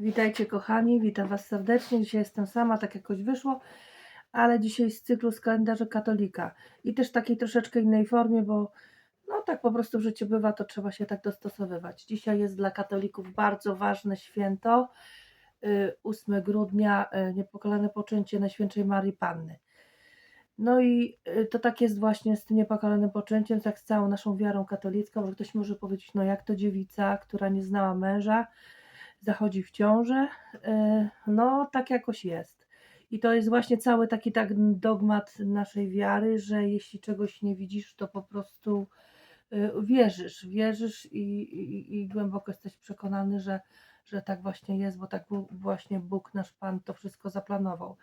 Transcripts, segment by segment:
Witajcie kochani, witam Was serdecznie. Dzisiaj jestem sama, tak jakoś wyszło, ale dzisiaj z cyklu z kalendarza katolika i też w takiej troszeczkę innej formie, bo no tak po prostu w życiu bywa, to trzeba się tak dostosowywać. Dzisiaj jest dla katolików bardzo ważne święto, y, 8 grudnia, y, niepokalane poczęcie Najświętszej Marii Panny. No i y, to tak jest właśnie z tym niepokalanym poczęciem, tak z całą naszą wiarą katolicką, że ktoś może powiedzieć, no jak to dziewica, która nie znała męża, zachodzi w ciążę, y, no tak jakoś jest. I to jest właśnie cały taki tak dogmat naszej wiary, że jeśli czegoś nie widzisz, to po prostu y, wierzysz, wierzysz i, i, i głęboko jesteś przekonany, że, że tak właśnie jest, bo tak właśnie Bóg, nasz Pan, to wszystko zaplanował,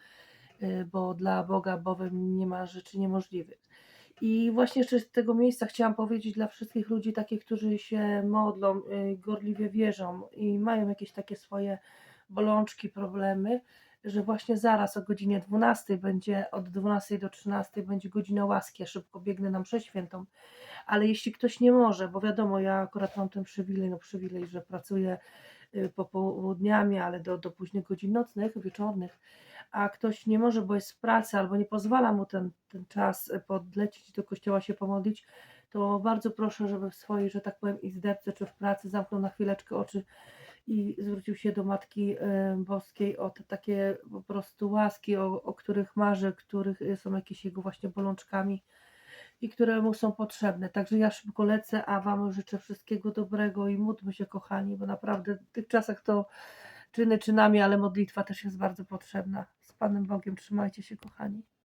Y, bo dla Boga bowiem nie ma rzeczy niemożliwych. I właśnie jeszcze z tego miejsca chciałam powiedzieć dla wszystkich ludzi takich, którzy się modlą, y, gorliwie wierzą i mają jakieś takie swoje bolączki, problemy, że właśnie zaraz o godzinie 12 będzie, od 12 do 13 będzie godzina łaski, ja szybko biegnę na mszę świętą, ale jeśli ktoś nie może, bo wiadomo, ja akurat mam ten przywilej, no przywilej, że pracuję y, popołudniami, ale do, do późnych godzin nocnych, wieczornych, a ktoś nie może, bo jest w pracy albo nie pozwala mu ten, ten czas y, podlecieć do kościoła się pomodlić, to bardzo proszę, żeby w swojej, że tak powiem, izderce czy w pracy zamknął na chwileczkę oczy i zwrócił się do Matki y, Boskiej o te takie po prostu łaski, o, o których marzy, których y, są jakieś jego właśnie bolączkami i które mu są potrzebne. Także ja szybko lecę, a Wam życzę wszystkiego dobrego i módlmy się, kochani, bo naprawdę w tych czasach to czyny czynami, ale modlitwa też jest bardzo potrzebna. Z Panem Bogiem trzymajcie się, kochani.